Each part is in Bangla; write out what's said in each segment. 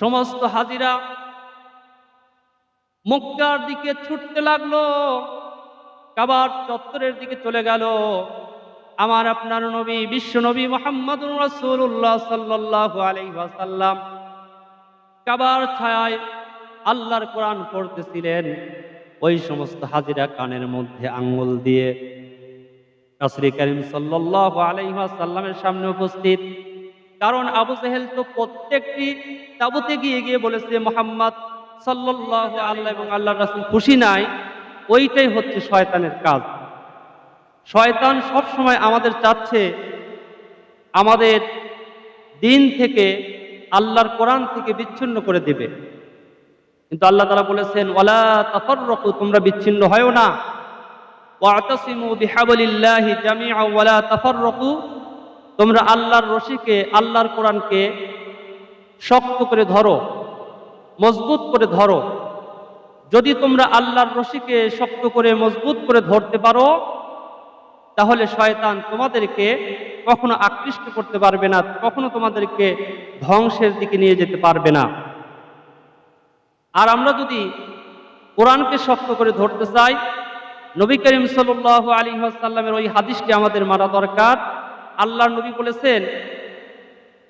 সমস্ত হাজিরা মক্কার দিকে ছুটতে লাগল। কাবার চত্বরের দিকে চলে গেল। আমার আপনার নবী, বিশ্ব নবী মোহাম্মদ রসুল্লাহ সাল্লাহ আলহাসাল্লাম কাবার ছায় আল্লাহর কোরআন পড়তেছিলেন। ওই সমস্ত হাজিরা কানের মধ্যে আঙ্গুল দিয়ে রাসুল করিম সাল্লাহ আলহাসাল্লামের সামনে উপস্থিত। কারণ আবু জাহেল তো প্রত্যেকটি তাবুতে গিয়ে গিয়ে বলেছে, মোহাম্মদ সাল্লাহ আল্লাহ এবং আল্লাহ রাসুল খুশি নাই, ওইটাই হচ্ছে শয়তানের কাজ। শয়তান সব সময় আমাদের চাচ্ছে আমাদের দিন থেকে আল্লাহর কোরআন থেকে বিচ্ছিন্ন করে দেবে। কিন্তু আল্লাহ তারা বলেছেন, ওয়ালা তাফাররাকু, তোমরা বিচ্ছিন্ন হয়ও না। ওয়াতাসিমু বিহাবলিল্লাহি জামিআ, ওয়ালা তাফাররাকু তোমরা আল্লাহর রশিকে, আল্লাহর কোরআনকে শক্ত করে ধরো, মজবুত করে ধরো। যদি তোমরা আল্লাহর রশিকে শক্ত করে, মজবুত করে ধরতে পারো, তাহলে শয়তান তোমাদেরকে কখনো আকৃষ্ট করতে পারবে না, কখনো তোমাদেরকে ধ্বংসের দিকে নিয়ে যেতে পারবে না। আর আমরা যদি কোরআনকে শক্ত করে ধরতে চাই, নবী করিম সাল আলী সাল্লামের ওই হাদিসকে আমাদের মারা দরকার। আল্লাহ নবী বলেছেন,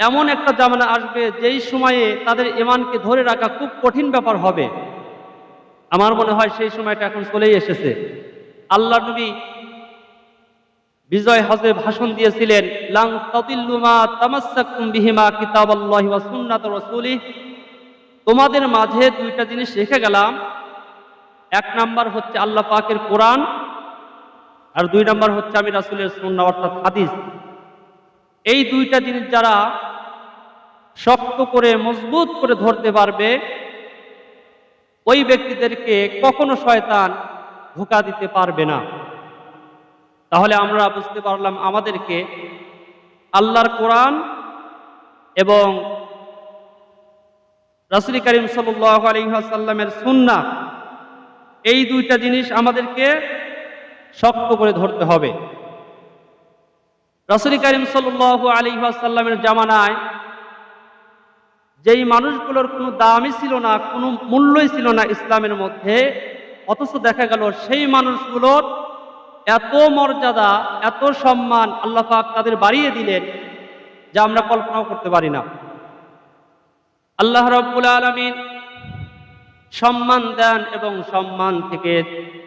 এমন একটা জামানা আসবে যেই সময়ে তাদের ইমানকে ধরে রাখা খুব কঠিন ব্যাপার হবে। আমার মনে হয় সেই সময়টা এখন চলেই এসেছে। আল্লাহ নবী বিজয় হজে ভাষণ দিয়েছিলেন, লাং তাদিল্লুমা তামাসাকুম তোমাদের মাঝে দুইটা জিনিস রেখে গেলাম। এক নাম্বার হচ্ছে আল্লাহ পাকের কোরআন, আর দুই নাম্বার হচ্ছে আমি রাসূলের সুন্নাহ অর্থাৎ হাদিস। এই দুইটা জিনিস যারা শক্ত করে, মজবুত করে ধরতে পারবে, ওই ব্যক্তিদেরকে কখনো শয়তান ধোকা দিতে পারবে না। তাহলে আমরা বুঝতে পারলাম আমাদেরকে আল্লাহর কোরআন এবং রাসুল করিম সাল্লামের সুন্না এই দুইটা জিনিস আমাদেরকে শক্ত করে ধরতে হবে। রাসুল করিম সাল্লু আলী সাল্লামের জামানায় যেই মানুষগুলোর কোনো দামই ছিল না, কোনো মূল্যই ছিল না ইসলামের মধ্যে, অথচ দেখা গেল সেই মানুষগুলোর এত মর্যাদা, এত সম্মান আল্লাহ পাক তাদের বাড়িয়ে দিলেন যা আমরা কল্পনাও করতে পারি না। আল্লাহ রব্বুল আলমিন সম্মান দেন এবং সম্মান থেকে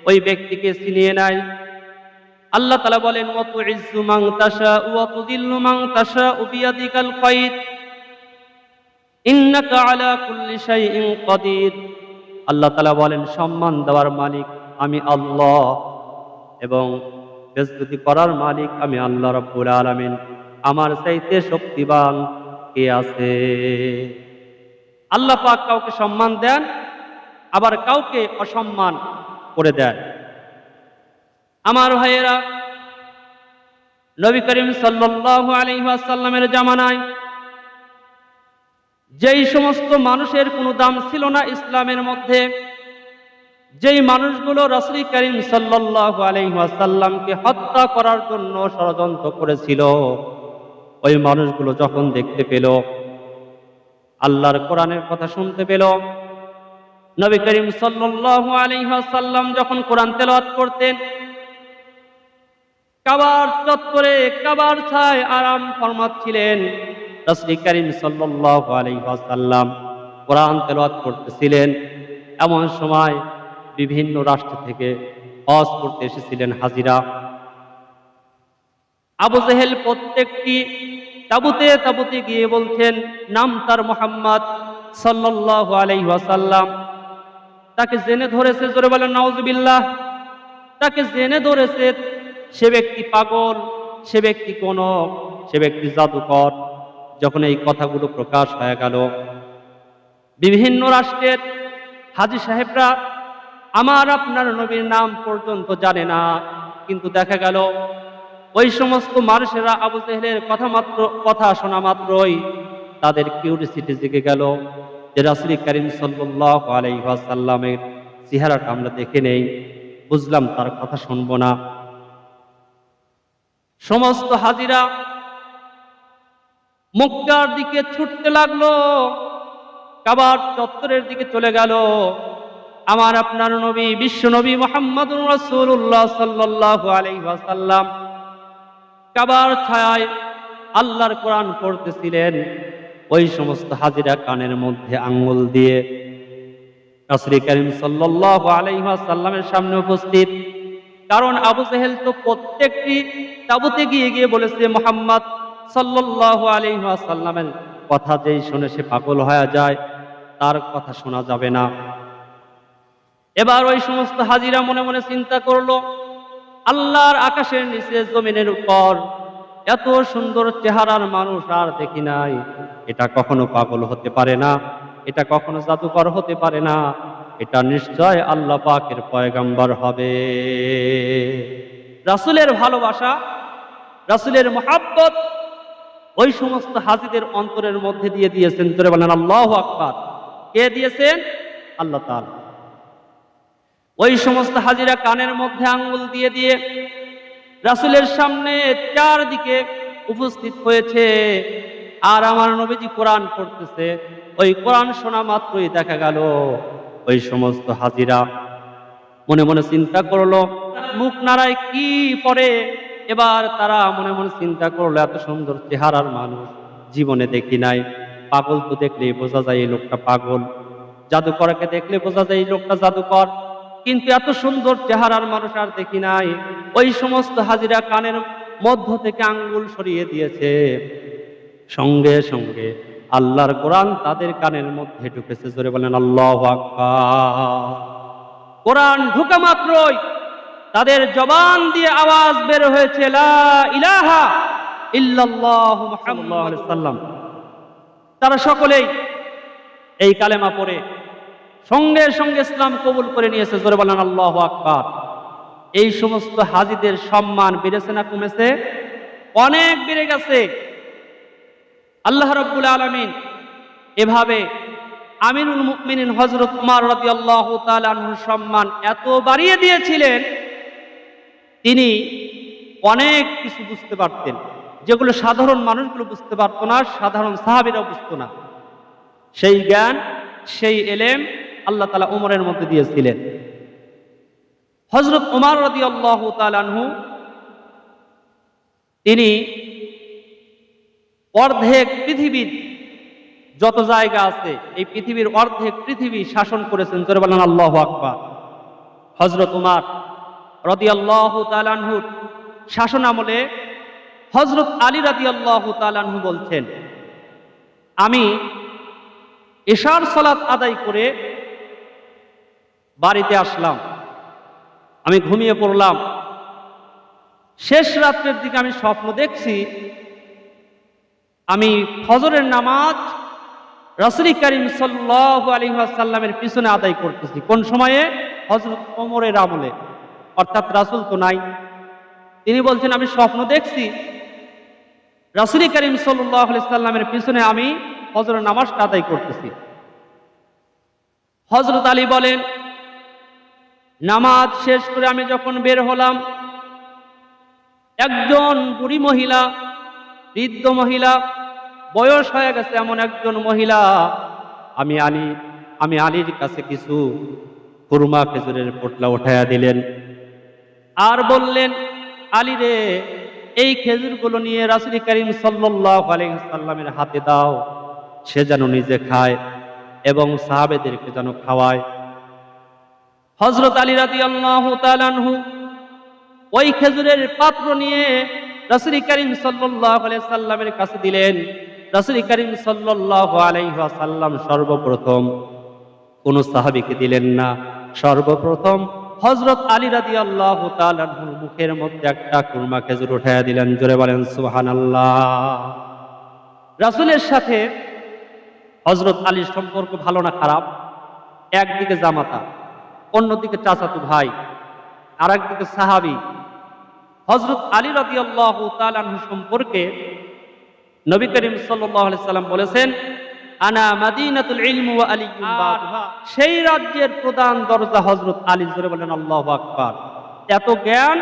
ওই ব্যক্তিকে ছিনিয়ে নেয়। আল্লাহ তালা বলেন আল্লাহ তালা বলেন, সম্মান দেওয়ার মালিক আমি আল্লাহ এবং বেজতি করার মালিক আমি আল্লাহ রব্বুল আলামিন। আমার চাইতে শক্তিবান কে আছে? আল্লাহ পাক কাউকে সম্মান দেন, আবার কাউকে অসম্মান করে দেন। আমার ভাইয়েরা, নবী করিম আলাইহি ওয়াসাল্লামের জামানায় যেই সমস্ত মানুষের কোনো দাম ছিল না ইসলামের মধ্যে, যেই মানুষগুলো রসুল করিম সাল্লাল্লাহু আলাইহি ওয়াসাল্লামকে হত্যা করার জন্য ষড়যন্ত্র করেছিল, ওই মানুষগুলো যখন দেখতে পেল, আল্লাহর কোরআনের কথা শুনতে পেল, নবী করিম সাল্লাল্লাহু আলাইহি ওয়াসাল্লাম যখন কোরআন তেলাওয়াত করতেন কাবার চত্বরে কাবার ছায় আরাম ফরমাচ্ছিলেন রসুল করিম সাল্লাল্লাহু কোরআন তেলাওয়াত করতেছিলেন। এমন সময় বিভিন্ন রাষ্ট্র থেকে হজ করতে এসেছিলেন হাজিরা। আবু জেহেল প্রত্যেকটি তাবুতে তাবুতে গিয়ে বলছেন, নাম তার মোহাম্মদ সাল্লাল্লাহু আলাইহি ওয়াসাল্লাম। তাকে জেনে ধরেছে জোরে বলেন, নাউজুবিল্লাহ। তাকে জেনে ধরেছে সে ব্যক্তি পাগল, সে ব্যক্তি কোন সে ব্যক্তি জাদুকর। যখন এই কথাগুলো প্রকাশ হয়ে গেল, বিভিন্ন রাষ্ট্রের হাজি সাহেবরা, আমার আপনার নবীর নাম পর্যন্ত জানে না। কিন্তু দেখা গেল, ওই সমস্ত মানুষেরা আবু জেহেলের কথা মাত্র, কথা শোনা মাত্রই তাদের কিউরিসিটি জেগে গেল যে রাসুল করিম সাল্লাহ আলাইসাল্লামের চেহারাটা আমরা দেখে নেই। বুঝলাম তার কথা শুনব না। সমস্ত হাজিরা মক্কার দিকে ছুটতে লাগল। কাবার চত্বরের দিকে চলে গেল। আমার আপনার নবী, বিশ্ব নবী মোহাম্মদ রসুল্লাহ সাল্লাহ আলাইসাল্লাম কাবার ছায় আল্লাহর কোরআন পড়তেছিলেন। ওই সমস্ত হাজিরা কানের মধ্যে আঙ্গুল দিয়ে রাসূল করিম সাল্লাহ আলাইসাল্লামের সামনে উপস্থিত। কারণ আবু জেহেল তো প্রত্যেকটি তাবুতে গিয়ে গিয়ে বলেছে, মোহাম্মদ সাল্লাহ আলাইসাল্লামের কথা যেই শুনে সে পাগল হয়ে যায়, তার কথা শোনা যাবে না। এবার ওই সমস্ত হাজিরা মনে মনে চিন্তা করল, আল্লাহর আকাশের নিচে জমিনের উপর এত সুন্দর চেহারার মানুষ আর দেখি নাই। এটা কখনো পাগল হতে পারে না, এটা কখনো জাদুকর হতে পারে না। এটা নিশ্চয় আল্লাহ পাকের পয়গাম্বার হবে। রাসূলের ভালোবাসা, রাসূলের মহাব্বত, ওই সমস্ত হাজিদের অন্তরের মধ্যে দিয়ে দিয়েছেন। তোরে বলেন, আল্লাহ আকবার। কে দিয়েছেন? আল্লাহ তাআলা। ওই সমস্ত হাজিরা কানের মধ্যে আঙ্গুল দিয়ে দিয়ে রাসূলের সামনে চারদিকে উপস্থিত হয়েছে। আর আমার নবীজি কোরআন পড়তেছে। ওই কোরআন শোনা মাত্রই দেখা গেল। ওই সমস্ত হাজিরা মনে মনে চিন্তা করল, মুখ নাড়ায় কি পড়ে এবার তারা মনে মনে চিন্তা করল, এত সুন্দর চেহারার মানুষ, জীবনে দেখি নাই। পাগল তো দেখলেই বোঝা যায় এই লোকটা পাগল। জাদুকরকে দেখলে বোঝা যায় এই লোকটা জাদুকর। কিন্তু এত সুন্দর চেহারার মানুষ আর দেখি নাই। ওই সমস্ত হাজিরা কানের মধ্য থেকে আঙ্গুল সরিয়ে দিয়েছে। সঙ্গে সঙ্গে আল্লাহর কোরআন তাদের কানের মধ্যে ঢুকেছে। জোরে বলেন আল্লাহ কোরআন ঢুকা মাত্রই তাদের জবান দিয়ে আওয়াজ বের হয়েছে লা ইলাহা ইল্লাল্লাহু মুহাম্মাদুর সাল্লাম তারা সকলেই এই কালেমা পড়ে সঙ্গে সঙ্গে ইসলাম কবুল করে নিয়েছে। জোরে বলেন আল্লাহ আকবার। এই সমস্ত হাজিদের সম্মান বেড়েছে না কমেছে? অনেক বেড়ে গেছে। আল্লাহ রব্বুল আলমিন এভাবে আমিরুল মুকমিনিন হজরত উমার রতি আল্লাহ তালুর সম্মান এত বাড়িয়ে দিয়েছিলেন, তিনি অনেক কিছু বুঝতে পারতেন। যেগুলো সাধারণ মানুষগুলো বুঝতে পারতো না, সাধারণ সাহাবিরা বুঝতো না। সেই জ্ঞান, সেই এলেম আল্লাহ তালা উমরের মধ্যে দিয়েছিলেন। হজরত উমার রদি আল্লাহ তালানহু তিনি অর্ধেক পৃথিবীর যত জায়গা আছে, এই পৃথিবীর অর্ধেক পৃথিবী শাসন করেছেন। জোরে বলেন, আল্লাহ আকবার। হজরত উমার রদি আল্লাহ তালানহুর শাসন আমলে হজরত আলী রাদি আল্লাহ তালানহু বলছেন, আমি এশার সলাৎ আদায় করে বাড়িতে আসলাম, আমি ঘুমিয়ে পড়লাম। শেষ রাত্রের দিকে আমি স্বপ্ন দেখছি আমি ফজরের নামাজ রাসুল করিম সাল্লাহ আলী সাল্লামের পিছনে আদায় করতেছি। কোন সময়ে? হজরত ওমরের আমলে। অর্থাৎ রাসুল তো নাই। তিনি বলছেন, আমি স্বপ্ন দেখছি। রাসুল করিম সাল্লাহ সাল্লামের পিছনে আমি হজরের নামাজটা আদায় করতেছি। হজরত আলী বলেন, নামাজ শেষ করে আমি যখন বের হলাম, একজন বুড়ি মহিলা, বৃদ্ধ মহিলা বয়স হয়ে গেছে এমন একজন মহিলা। আমি আলী, আমি আলীর কাছে কিছু খুরমা খেজুরের পোটলা উঠাইয়া দিলেন। আর বললেন, আলী রে, এই খেজুরগুলো নিয়ে রাসুল করিম সাল্লাহ হাতে দাও। সে যেন নিজে খায় এবং সাহাবেদেরকে যেন খাওয়ায়। হজরত আলী রাতি আল্লাহ ওই খেজুরের পাত্র নিয়ে রাসুল করিম সাল্লাহ সাল্লামের কাছে দিলেন। রাসুল করিম সাল্লাহ আলাইসাল্লাম সর্বপ্রথম কোন সাহাবিকে দিলেন না। সর্বপ্রথম হজরত আলী রাদি আল্লাহ মুখের মধ্যে একটা কুরমা খেজুর উঠাইয়া দিলেন। জোরে বলেন সুহান আল্লাহ রাসুলের সাথে হজরত আলীর সম্পর্ক ভালো না খারাপ? একদিকে জামাতা, অন্যদিকে চাচাতু ভাই আর একদিকে সাহাবি। হজরত আলী রাদি আল্লাহ সম্পর্কে নবী করিম সাল্লাম বলেছেন আনা মাদিনাতুল ইলমু ওয়া বাবুহা। সেই রাজ্যের প্রধান দরজা হজরত আলী জোরে বলেন আল্লাহ আকবার। এত জ্ঞান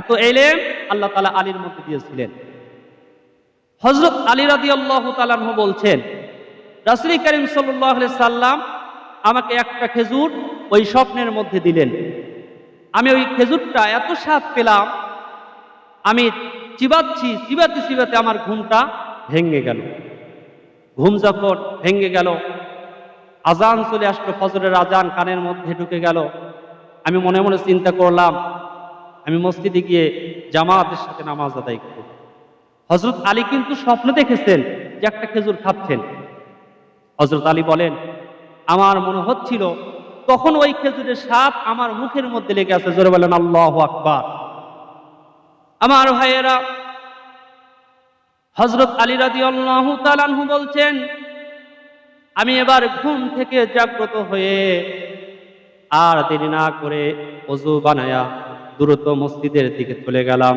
এত এলেম আল্লাহ তালা আলীর মধ্যে দিয়েছিলেন। হজরত আলী রাদি আল্লাহ তালানহু বলছেন রাসুল করিম সাল্লাহ সাল্লাম আমাকে একটা খেজুর ওই স্বপ্নের মধ্যে দিলেন। আমি ওই খেজুরটা এত স্বাদ পেলাম আমি চিবাচ্ছি চিবাতে চিবাতে আমার ঘুমটা ভেঙে গেল। ঘুম যখন ভেঙে গেল, আজান চলে আসলো, ফজরের আজান কানের মধ্যে ঢুকে গেল। আমি মনে মনে চিন্তা করলাম, আমি মসজিদে গিয়ে জামাতের সাথে নামাজ আদায় করব। হজরত আলী কিন্তু স্বপ্ন দেখেছেন যে একটা খেজুর খাচ্ছেন। হজরত আলী বলেন, আমার মনে হচ্ছিল তখন ওই খেজুরের সাপ আমার মুখের মধ্যে লেগে আছে। জোরে বলেন, আল্লাহ আকবার। আমার ভাইয়েরা হজরত আলী রাজি আল্লাহ তালানহু বলছেন, আমি এবার ঘুম থেকে জাগ্রত হয়ে আর দেরি না করে অজু বানায়া দ্রুত মসজিদের দিকে চলে গেলাম।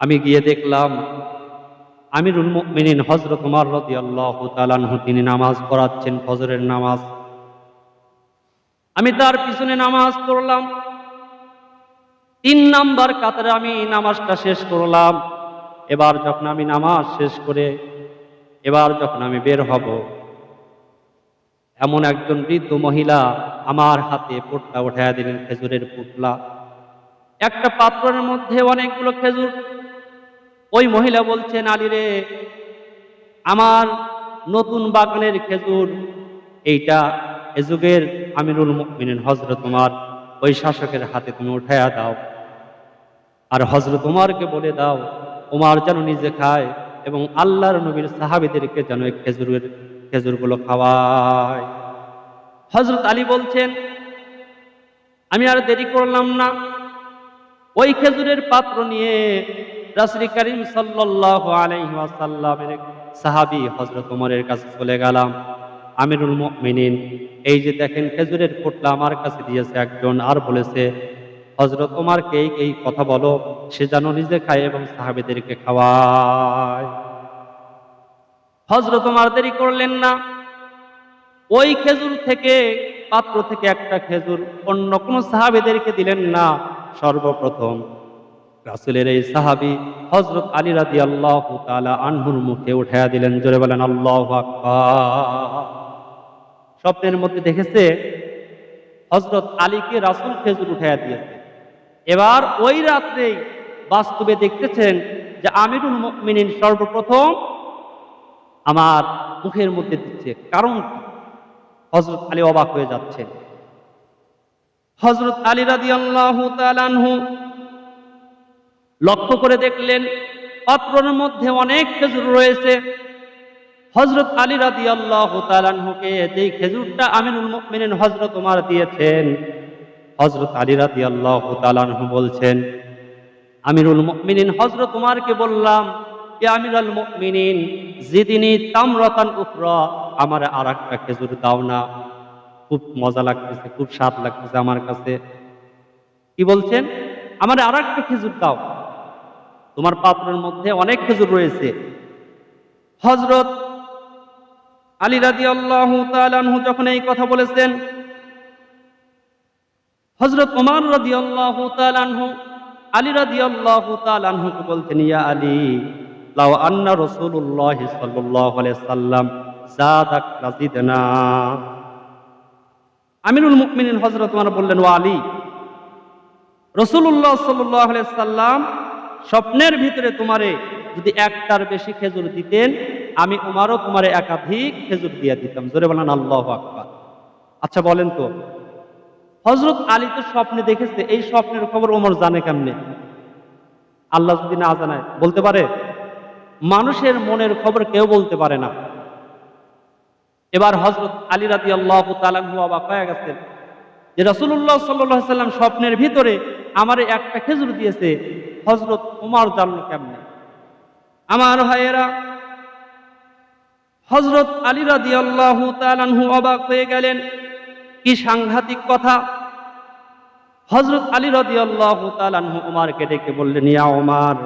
আমি গিয়ে দেখলাম, আমিরুল মুমিনিন হজরত উমর রাদিয়াল্লাহু তাআলাহু তিনি নামাজ পড়াচ্ছেন ফজরের নামাজ। আমি তার পিছনে নামাজ পড়লাম। তিন নাম্বার কাতারে আমি নামাজটা শেষ করলাম। এবার যখন আমি নামাজ শেষ করে এবার যখন আমি বের হব, এমন একজন বৃদ্ধ মহিলা আমার হাতে পোটলা উঠাইয়া দিলেন খেজুরের পুটলা একটা পাত্রের মধ্যে অনেকগুলো খেজুর। ওই মহিলা বলছেন, আলী রে, আমার নতুন বাগানের খেজুর, এইটা এ যুগের আমিরুল মুমিনিন হজরত তোমার ওই শাসকের হাতে তুমি উঠাইয়া দাও। আর হজরত উমারকে বলে দাও উমার যেন নিজে খায় এবং আল্লাহর নবীর সাহাবিদেরকে যেন খেজুরের, খেজুরগুলো খাওয়ায়। হজরত আলী বলছেন, আমি আর দেরি করলাম না। ওই খেজুরের পাত্র নিয়ে রাসুল করিম সাল্লাহ সাহাবি হজরত উমরের কাছে চলে গেলাম। আমিরুল মুমিনিন, এই যে দেখেন খেজুরের পোটলা আমার কাছে দিয়েছে একজন আর বলেছে হজরত ওমারকে এই কথা বলো, সে যেন নিজে খায় এবং সাহাবেদেরকে খাওয়ায়। হজরত ওমার দেরি করলেন না। ওই খেজুর থেকে, পাত্র থেকে একটা খেজুর অন্য কোন সাহাবেদেরকে দিলেন না। সর্বপ্রথম রাসুলের এই সাহাবি হজরত আলী রাদি আল্লাহ তালা আনহুর মুখে উঠাইয়া দিলেন, জোরে বলেন, আল্লাহ স্বপ্নের মধ্যে দেখেছে হজরত আলীকে রাসুল খেজুর উঠাইয়া দিয়েছে। এবার ওই রাত্রেই বাস্তবে দেখতেছেন যে আমিরুল মিনিন সর্বপ্রথম আমার মুখের মধ্যে দিচ্ছে। কারণ হজরত আলী অবাক হয়ে যাচ্ছেন। হজরত আলী রাদি আল্লাহ লক্ষ্য করে দেখলেন, পাত্রের মধ্যে অনেক খেজুর রয়েছে। হজরত আলী রাদি আল্লাহ তালানহুকে যেই খেজুরটা আমিনুল মিনিন হজরত উমার দিয়েছেন হজরত আলী রাদি আল্লাহ তালানহু বলছেন, আমিরুল মিনিন হজরত উমারকে বললাম, এ আমিরুল মিনিন যেদিনই তামরতান উফরা আমার আর একটা খেজুর দাও না। খুব মজা লাগতেছে, খুব স্বাদ লাগতেছে আমার কাছে। কি বলছেন? আমার আর একটা খেজুর দাও। তোমার পাত্রের মধ্যে অনেক খেজুর রয়েছে। হজরত আলী রাদি আল্লাহ যখন এই কথা বলেছেন হজরত ওমর রাদি আল্লাহ তালানহু আলী রাদি আল্লাহ তালানহুকে বলছেন ইয়া আলী, লাউ আন্না সাল্লাম জাদাক রাজিদনা আমিরুল মুকমিনিন হজরত ওমর বললেন, ও আলী সাল্লাম স্বপ্নের ভিতরে তোমারে যদি একটার বেশি খেজুর দিতেন, আমি উমারও তোমারে একাধিক খেজুর দিয়ে দিতাম। জোরে বলেন আল্লাহ আকবার। আচ্ছা বলেন তো হজরত আলী তো স্বপ্নে দেখেছে, এই স্বপ্নের খবর ওমর জানে কেমনে? আল্লাহ যদি না জানায়, বলতে পারে? মানুষের মনের খবর কেউ বলতে পারে না। এবার হজরত আলী রাদি আল্লাহ তালাহু অবাক হয়ে গেছেন যে রসুল্লাহ সাল্লাহ সাল্লাম স্বপ্নের ভিতরে আমার একটা খেজুর দিয়েছে হজরত উমার জানলো কেমনে? আমার ভাইয়েরা হজরত আলী রাদি আল্লাহ অবাক হয়ে গেলেন। কি সাংঘাতিক কথা? হজরত আলী রাদি আল্লাহ উমারকে ডেকে বললেন, ইয়া উমার,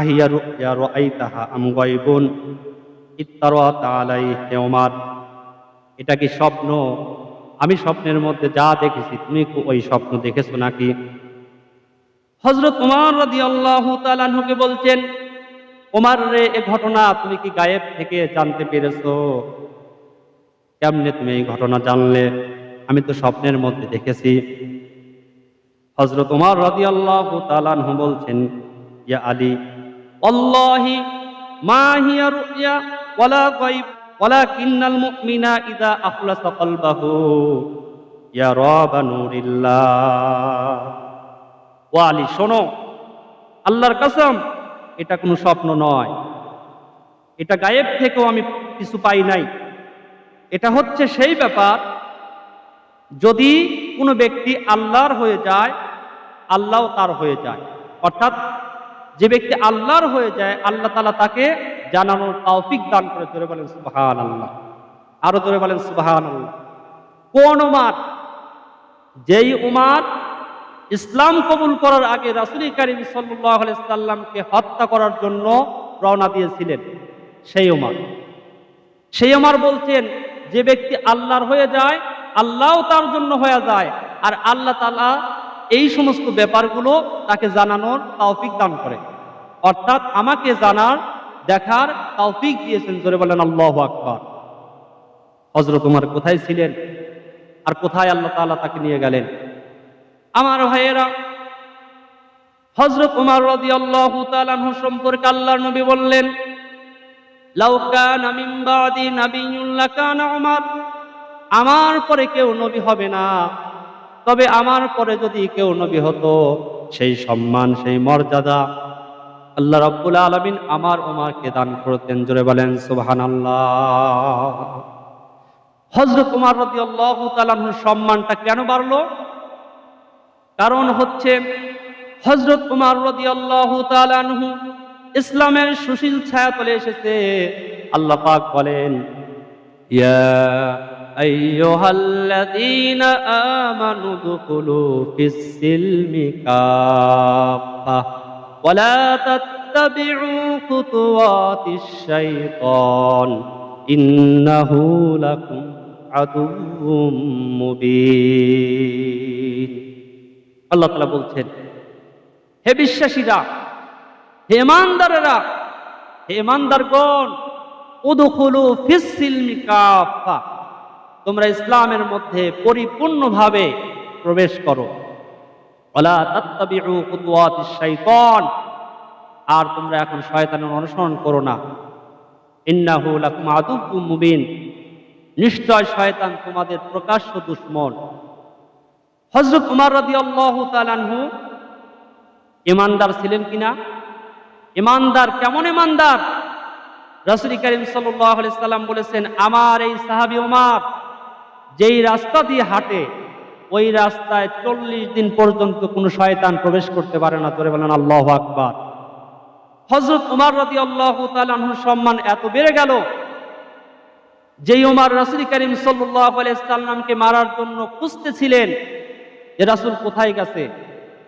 আহিয়া রুয়া রাইতাহা আম গায়বুন? ইত্তারাত আলাইহি হে এটা কি স্বপ্ন? আমি স্বপ্নের মধ্যে যা দেখেছি, তুমি ওই স্বপ্ন দেখেছ নাকি? হজরত উমার রাদি আল্লাহ তালাহুকে বলছেন ওমার রে, এ ঘটনা তুমি কি গায়েব থেকে জানতে পেরেছ? কেমনে তুমি এই ঘটনা জানলে? আমি তো স্বপ্নের মধ্যে দেখেছি। হজরত উমার রাজি আল্লাহ তালানহু বলছেন, ইয়া আলী অল্লাহি মা হিয়া রুইয়া ওয়ালা গায়ব ওয়ালা কিন্নাল মুমিনা ইদা আখলাসা কলবাহু, ইয়া রাবা নূরিল্লাহ। ও আলী, শোনো, আল্লাহর কসম, এটা কোনো স্বপ্ন নয়। এটা গায়েব থেকেও আমি কিছু পাই নাই। এটা হচ্ছে সেই ব্যাপার যদি কোনো ব্যক্তি আল্লাহর হয়ে যায় আল্লাহ তার হয়ে যায়। অর্থাৎ যে ব্যক্তি আল্লাহর হয়ে যায়, আল্লাহ তালা তাকে জানানোর তৌফিক দান করে। ধরে বলেন সুবাহান আল্লাহ আরও ধরে বলেন সুবাহান আল্লাহ কোন উমার, যেই উমার ইসলাম কবুল করার আগে রাসুল করিম সাল্লামকে হত্যা করার জন্য রওনা দিয়েছিলেন, সেই উমার। সেই উমার বলছেন, যে ব্যক্তি আল্লাহর হয়ে যায় আল্লাহও তার জন্য হয়ে যায়। আর আল্লাহ তালা এই সমস্ত ব্যাপারগুলো তাকে জানানোর তৌফিক দান করে। অর্থাৎ আমাকে জানার, দেখার তৌফিক দিয়েছেন, জোরে বলেন, আল্লাহ আকবর। হজরত উমার কোথায় ছিলেন? আর কোথায় আল্লাহ তালা তাকে নিয়ে গেলেন? আমার ভাইয়েরা হজরত উমার রদি আল্লাহ সম্পর্কে আল্লাহর নবী বললেন লাউকান মিন বাদি নাবিয়্যুল্লাহ কানা উমার। আমার পরে কেউ নবী হবে না। তবে আমার পরে যদি কেউ নবী হতো, সেই সম্মান, সেই মর্যাদা আল্লাহ রাব্বুল আলমিন আমার ওমারকে দান করতেন। জোরে বলেন, সুবহানাল্লাহ। হযরত উমর রাদিয়াল্লাহু তাআলার সম্মানটা কেন বাড়লো? কারণ হচ্ছে হযরত কুমার তাআলা আনহু ইসলামের সুশীল ছায়া তলে এসেছে। আল্লাহ পাক বলেন, ইয়া আইয়ুহাল্লাযীনা আমানু দুখুলু ফিস-সিলমি কাফা ওয়ালা তাত্তাবি'ু খুতুওয়াতিশ শাইতান ইন্নাহু লাকুম আদুউম মুবিন আল্লাহ তাআলা বলছেন হে বিশ্বাসীরা, হে ইমানদারেরা, হে ইমানদারগণ, উদখুলু ফিস-সিলমি কাফা। তোমরা ইসলামের মধ্যে পরিপূর্ণভাবে প্রবেশ করো। আর তোমরা এখন শয়তানের অনুসরণ করো না। মুবিন। নিশ্চয় শয়তান তোমাদের প্রকাশ্য দুশ্মন। হযরত উমর তাআলা আনহু ইমানদার ছিলেন কিনা? ইমানদার কেমন ইমানদার? রাসূল করিম সাল্লাম বলেছেন, আমার এই সাহাবী ওমর যেই রাস্তা দিয়ে হাঁটে, ওই রাস্তায় চল্লিশ দিন পর্যন্ত কোনো শয়তান প্রবেশ করতে পারে না। তোরে বলেন, আল্লাহ আকবার। হজরত উমার রাদি আল্লাহ তালুর সম্মান এত বেড়ে গেল যেই ওমার রাসুল করিম সাল্লামকে মারার জন্য খুঁজতেছিলেন যে রাসুল কোথায় গেছে,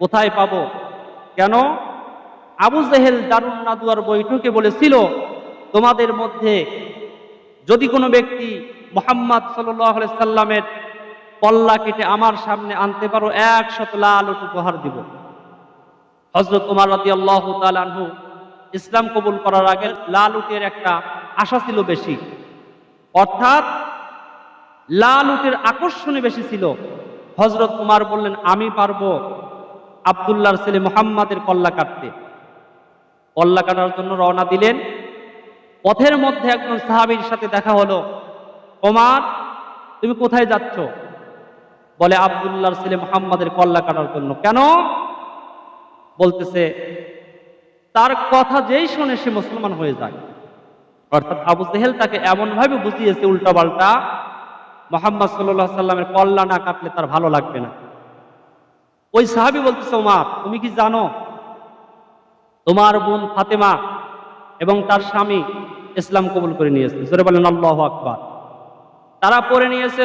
কোথায় পাব। কেন? আবু জেহেল দারুণ নাদুয়ার বৈঠকে বলেছিল, তোমাদের মধ্যে যদি কোনো ব্যক্তি মোহাম্মদ সাল্লামের পল্লা কেটে আমার সামনে আনতে পারো, একশত লাল উপহার দিব। হজরত উমার রাজি আল্লাহ তালু ইসলাম কবুল করার আগে লাল উটের একটা আশা ছিল বেশি। অর্থাৎ লাল উটের আকর্ষণে বেশি ছিল। হজরত উমার বললেন, আমি পারব আবদুল্লাহর ছেলে মোহাম্মদের কল্লা কাটতে। কল্লা কাটার জন্য রওনা দিলেন। পথের মধ্যে একজন সাহাবীর সাথে দেখা হলো। ওমার, তুমি কোথায় যাচ্ছ? বলে আবদুল্লাহর ছেলে মোহাম্মদের কল্লা কাটার জন্য। কেন? বলতেছে, তার কথা যেই শুনে সে মুসলমান হয়ে যায়। অর্থাৎ আবু জেহেল তাকে এমনভাবে বুঝিয়েছে উল্টা পাল্টা মোহাম্মদ সাল্লাহ সাল্লামের কল্লা না কাটলে তার ভালো লাগবে না। ওই সাহাবি বলতেছে, ওমার, তুমি কি জানো, তোমার বোন ফাতেমা এবং তার স্বামী ইসলাম কবুল করে নিয়েছে। জোরে বলেন, আল্লাহ আকবার। তারা পড়ে নিয়েছে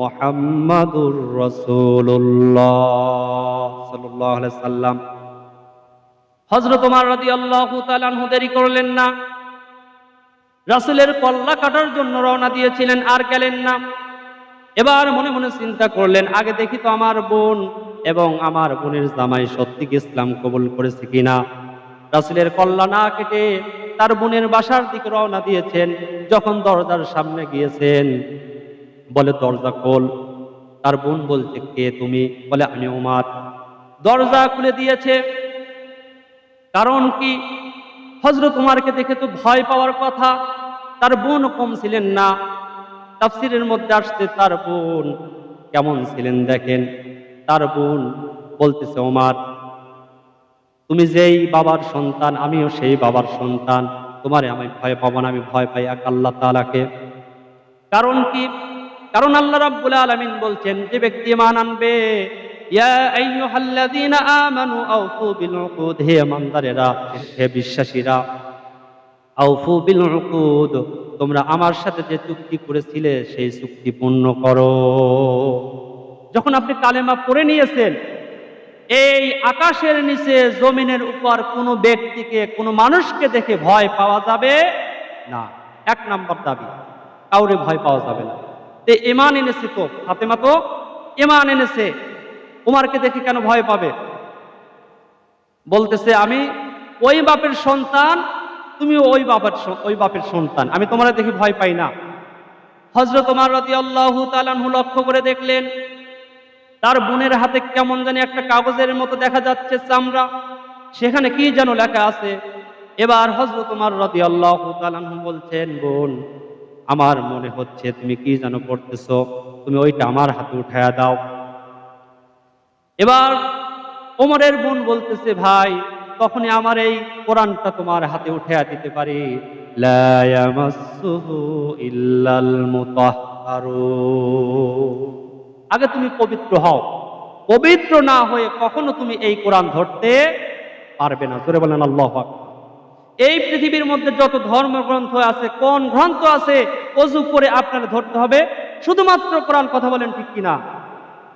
মুহাম্মাদুর আলাইহি সাল্লাম। হযরত ওমর রাদিয়াল্লাহু তাআলা আনহু দেরি করলেন না। রাসূলের কল্লা কাটার জন্য রওনা দিয়েছিলেন, আর গেলেন না। এবার মনে মনে চিন্তা করলেন, আগে দেখি তো আমার বোন এবং আমার বোনের জামাই সত্যি কি ইসলাম কবুল করেছে কিনা? রাসুলের কল্লা না কেটে তার বোনের বাসার দিকে রওনা দিয়েছেন, যখন দরজার সামনে গিয়েছেন। বলে, দরজা খোল। তার বোন বলছে, কে তুমি? বলে, আমি উমার। দরজা খুলে দিয়েছে। কারণ কি? হজরত উমারকে দেখে তো ভয় পাওয়ার কথা। তার বোন কম ছিলেন না। তাফসিরের মধ্যে আসতে তার বোন কেমন ছিলেন দেখেন? তার বোন বলতেছে ওমার তুমি যেই বাবার সন্তান, আমিও সেই বাবার সন্তান। তোমারে আমি ভয় পাবো না, আমি ভয় পাই এক আল্লাহ তালাকে কারণ কি? কারণ আল্লাহ রাব্বুল আলামিন বলছেন, যে ব্যক্তি মান আনবে হে বিশ্বাসীরা তোমরা আমার সাথে যে চুক্তি করেছিলে, সেই চুক্তি পূর্ণ করো। যখন আপনি কালেমা পড়ে নিয়েছেন এই আকাশের নিচে জমিনের উপর কোনো ব্যক্তিকে, কোনো মানুষকে দেখে ভয় পাওয়া যাবে না। এক নম্বর দাবি, কাউরে ভয় পাওয়া যাবে না। তে ইমান এনেছে তো ফাতেমা তো? ইমান এনেছে। উমারকে দেখে কেন ভয় পাবে? বলতেছে, আমি ওই বাপের সন্তান, তুমি ওই বাপের ওই বাপের সন্তান। আমি তোমার দেখে ভয় পাই না। হজরত তোমার রতি আল্লাহ তালানহু লক্ষ্য করে দেখলেন তার বোনের হাতে কেমন জানি একটা কাগজের মতো দেখা যাচ্ছে চামড়া। সেখানে কি যেন লেখা আছে? এবার হজরত তোমার রতি আল্লাহ বলছেন, বোন, আমার মনে হচ্ছে তুমি কি যেন করতেছো তুমি ওইটা আমার হাতে উঠায়া দাও। এবার ওমরের বোন বলতেছে, ভাই, তখনই আমার এই কোরআনটা তোমার হাতে উঠে দিতে পারি। লা ইল্লাল মুতাহহারুন। আগে তুমি পবিত্র হও। পবিত্র না হয়ে কখনো তুমি এই কোরআন ধরতে পারবে না। জোরে বলেন আল্লাহ এই পৃথিবীর মধ্যে যত ধর্মগ্রন্থ আছে, কোন গ্রন্থ আছে, অজু করে আপনার ধরতে হবে? শুধুমাত্র কোরআন কথা বলেন ঠিক কিনা?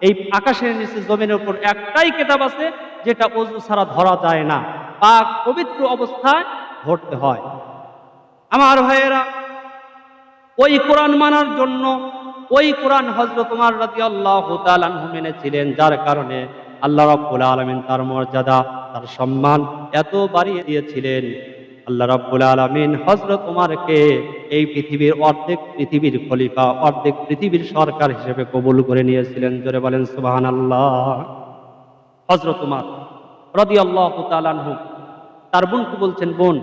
এই আকাশের নিচে জমিনের উপর একটাই কেতাব আছে, যেটা অজু ছাড়া ধরা যায় না। পাক পবিত্র অবস্থায় ধরতে হয়। আমার ভাইয়েরা, ওই কোরআন মানার জন্য ওই কোরআন হজরত তোমার রাতি আল্লাহ তালু মেনেছিলেন, যার কারণে আল্লাহ রাব্বুল আলমিন তার মর্যাদা, তার সম্মান এত বাড়িয়ে দিয়েছিলেন। আল্লাহ রাব্বুল আলমিন হজরত উমারকে এই পৃথিবীর অর্ধেক পৃথিবীর খলিফা, অর্ধেক পৃথিবীর সরকার হিসেবে কবুল করে নিয়েছিলেন। জোরে বলেন সুবাহান আল্লাহ হজরত উমার রদি আল্লাহ তালানহু তার বোনকে বলছেন, বোন,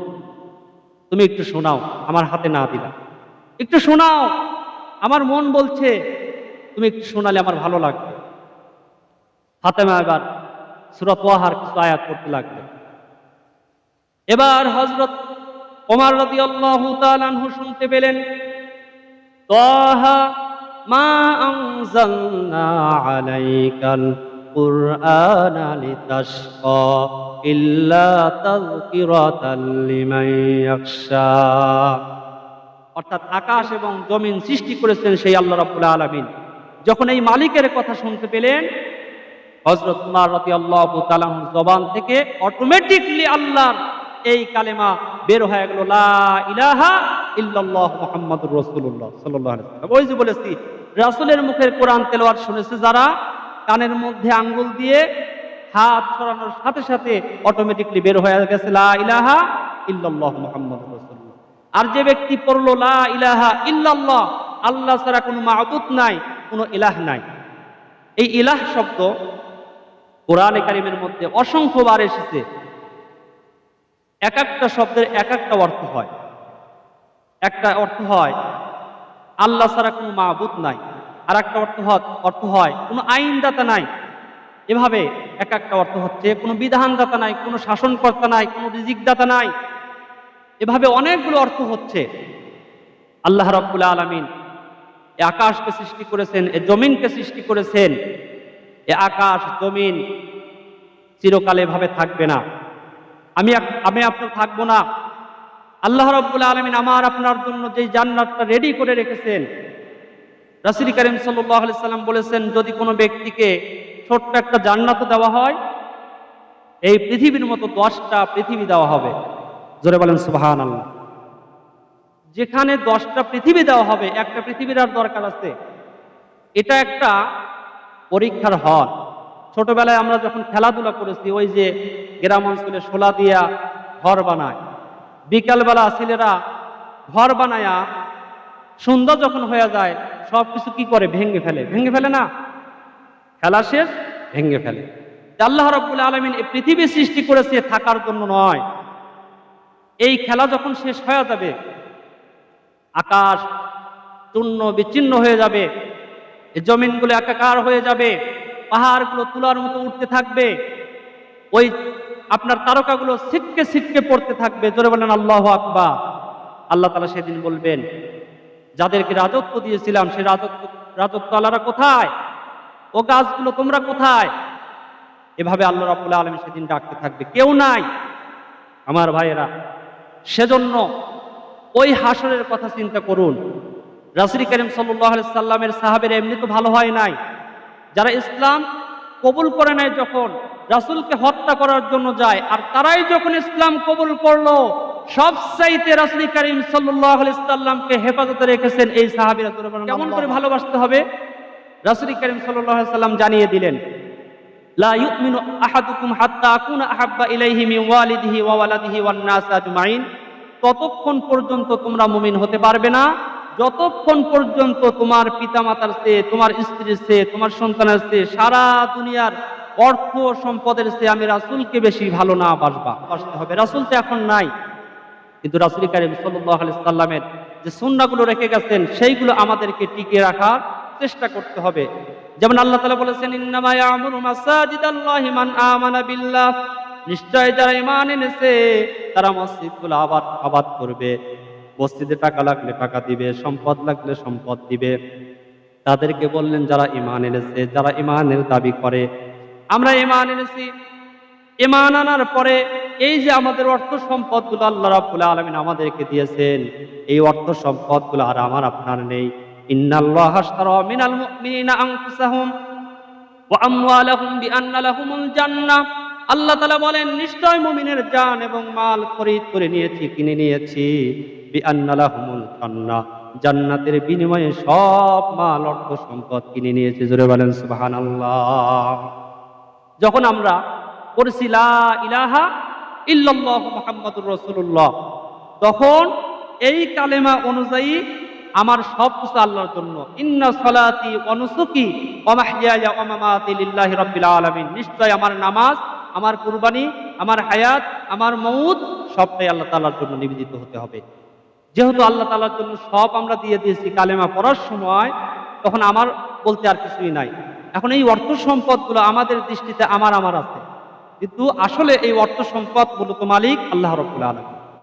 তুমি একটু শোনাও, আমার হাতে না দিলা। একটু শোনাও আমার মন বলছে তুমি একটু শোনালে আমার ভালো লাগবে ফাতেমা এবার সুরত ওয়াহার কিছু আয়াত করতে লাগবে এবার হজরত ওমর রদি আল্লাহ তালানহু শুনতে পেলেন তাহা মা আনজালনা আলাইকাল القرآن لتشقى إلا تذكرة لمن يخشى অর্থাৎ আকাশ এবং জমিন সৃষ্টি করেছেন সেই আল্লাহ রাব্বুল আলামিন। যখন এই মালিকের কথা শুনতে পেলেন, হযরত উমর রাদিয়াল্লাহু তালাম জবান থেকে অটোমেটিকলি আল্লাহর এই কালেমা বের হয়ে গেল, লা ইলাহা ইল্লাল্লাহ মুহাম্মাদুর রাসূলুল্লাহ সাল্লাল্লাহু আলাইহি ওয়াসাল্লাম। ওই যে বলেছি, রাসূলের মুখের কোরআন তেলাওয়াত শুনেছে যারা, কানের মধ্যে আঙ্গুল দিয়ে হাত ছড়ানোর সাথে সাথে অটোমেটিকলি বের হয়ে গেছে, লা ইলাহা ইল্লাল্লাহ মুহাম্মাদুর রাসূলুল্লাহ। আর যে ব্যক্তি পড়ল, লা ইলাহা ইল্লাল্লাহ আল্লাহ ছাড়া কোনো মাহবুত নাই, কোনো ইলাহ নাই। এই ইলাহ শব্দ কোরআনে কারিমের মধ্যে অসংখ্যবার এসেছে। এক একটা শব্দের এক একটা অর্থ হয়। একটা অর্থ হয়, আল্লাহ ছাড়া কোনো মাহবুত নাই। আর একটা অর্থ অর্থ হয়, কোনো আইনদাতা নাই। এভাবে এক একটা অর্থ হচ্ছে কোনো বিধানদাতা নাই, কোনো শাসনকর্তা নাই, কোনো রিজিকদাতা নাই। এভাবে অনেকগুলো অর্থ হচ্ছে। আল্লাহ রব্বুল আলমিন এ আকাশকে সৃষ্টি করেছেন, এ জমিনকে সৃষ্টি করেছেন। এ আকাশ, জমিন চিরকালে এভাবে থাকবে না। আমি আমি আপনার থাকব না। আল্লাহ রব্বুল আলমিন আমার আপনার জন্য যে জান্নাতটা রেডি করে রেখেছেন। রাসুল করিম সাল্লাহ সাল্লাম বলেছেন, যদি কোনো ব্যক্তিকে ছোট্ট একটা জান্নাত দেওয়া হয়, এই পৃথিবীর মতো দশটা পৃথিবী দেওয়া হবে। জোরে বলেন সুবাহান আল্লাহ যেখানে দশটা পৃথিবী দেওয়া হবে, একটা পৃথিবীর আর দরকার আছে। এটা একটা পরীক্ষার হল। ছোটবেলায় আমরা যখন খেলাধুলা করেছি, ওই যে গ্রাম অঞ্চলে শোলা দিয়া ঘর বানায়। বিকালবেলা ছেলেরা ঘর বানায়া সুন্দর যখন হয়ে যায় সব কিছু কি করে? ভেঙে ফেলে। ভেঙে ফেলে না? খেলা শেষ, ভেঙে ফেলে। আল্লাহ রব্বুল আলমিন এই পৃথিবী সৃষ্টি করেছে থাকার জন্য নয়। এই খেলা যখন শেষ হয়ে যাবে, আকাশ চূর্ণ বিচ্ছিন্ন হয়ে যাবে জমিনগুলো একাকার হয়ে যাবে, পাহাড়গুলো তুলার মতো উঠতে থাকবে, ওই আপনার তারকাগুলো ছিটকে ছিটকে পড়তে থাকবে, জোরে বলেন আল্লাহ আকবা আল্লাহ তালা সেদিন বলবেন, যাদেরকে রাজত্ব দিয়েছিলাম, সে রাজত্ব রাজত্ব আল্লাহরা কোথায়? ও গাছগুলো তোমরা কোথায়? এভাবে আল্লাহ রাবুল্লাহ আলম সেদিন ডাকতে থাকবে। কেউ নাই। আমার ভাইয়েরা সেজন্য ওই হাসরের কথা চিন্তা করুন। রাসুল করিম সাল্লাহ সাল্লামের সাহাবের এমনি তো ভালো হয় নাই। যারা ইসলাম কবুল করে নাই যখন রাসুলকে হত্যা করার জন্য যায় আর তারাই যখন ইসলাম কবুল করল সবচাইতে রাসুল করিম সাল্লাহ সাল্লামকে হেফাজতে রেখেছেন এই সাহাবিরা। কেমন করে ভালোবাসতে হবে? রাসুল করিম সাল্লাহ সাল্লাম জানিয়ে দিলেন লা ইউমিনু আহাদুকুম হাত্তা আকুনা আহাব্বা ইলাইহি মিন ওয়ালিদিহি ওয়া ওয়ালাদিহি ওয়ান নাস আজমাইন। ততক্ষণ পর্যন্ত তোমরা মুমিন হতে পারবে না। যতক্ষণ পর্যন্ত তোমার পিতামাতার চেয়ে, তোমার স্ত্রীর চেয়ে, তোমার সন্তানের চেয়ে সারা দুনিয়ার অর্থ সম্পদের চেয়ে আমি রাসূলকে বেশি ভালো না বাসবা। বাসতে হবে। রাসূল তো এখন নাই। কিন্তু রাসুল কারীম আলাইহি সাল্লামের যে সুন্নাহগুলো রেখে গেছেন, সেইগুলো আমাদেরকে টিকিয়ে রাখার চেষ্টা করতে হবে। যেমন আল্লাহ তাআলা বলেছেন নিশ্চয় যারা ঈমান এনেছে, তারা মসজিদগুলো আবাদ আবাদ করবে। মসজিদে টাকা লাগলে টাকা দিবে, সম্পদ লাগলে সম্পদ দিবে। তাদেরকে বললেন, যারা ইমান এনেছে, যারা ঈমানের দাবি করে, আমরা ইমান এনেছি। ইমান আনার পরে এই যে আমাদের অর্থ সম্পদগুলো আল্লাহ রাব্বুল আলামিন আমাদেরকে দিয়েছেন, এই অর্থ সম্পদগুলো আর আমার আপনার নেই। ইন্নাল্লাহ আল্লাহ বলেন, নিশ্চয় মুমিনের জান এবং মাল খরিদ করে নিয়েছি, কিনে নিয়েছি। জান্নাতের বিনিময়ে সব মাল, অর্থ, সম্পদ কিনে নিয়েছি, জোরে বলেন সুবহানাল্লাহ। যখন আমরা লা ইলাহা তখন এই কালেমা অনুযায়ী আমার সব কিছু আল্লাহর জন্য। ইন্না সলাতি অনুসুকি অমাহিয়া অমামাতি লিল্লাহি রাব্বিল আলামিন। নিশ্চয় আমার নামাজ, আমার কুরবানি, আমার হায়াত, আমার মৌত সবটাই আল্লাহ তাআলার জন্য নিবেদিত হতে হবে। যেহেতু আল্লাহ তাআলার জন্য সব আমরা দিয়ে দিয়েছি কালেমা পড়ার সময়, তখন আমার বলতে আর কিছুই নাই। এখন এই অর্থ সম্পদগুলো আমাদের দৃষ্টিতে আমার আমার আছে। কিন্তু আসলে এই অর্থ সম্পদ মূলত মালিক আল্লাহ রব্বুল আলম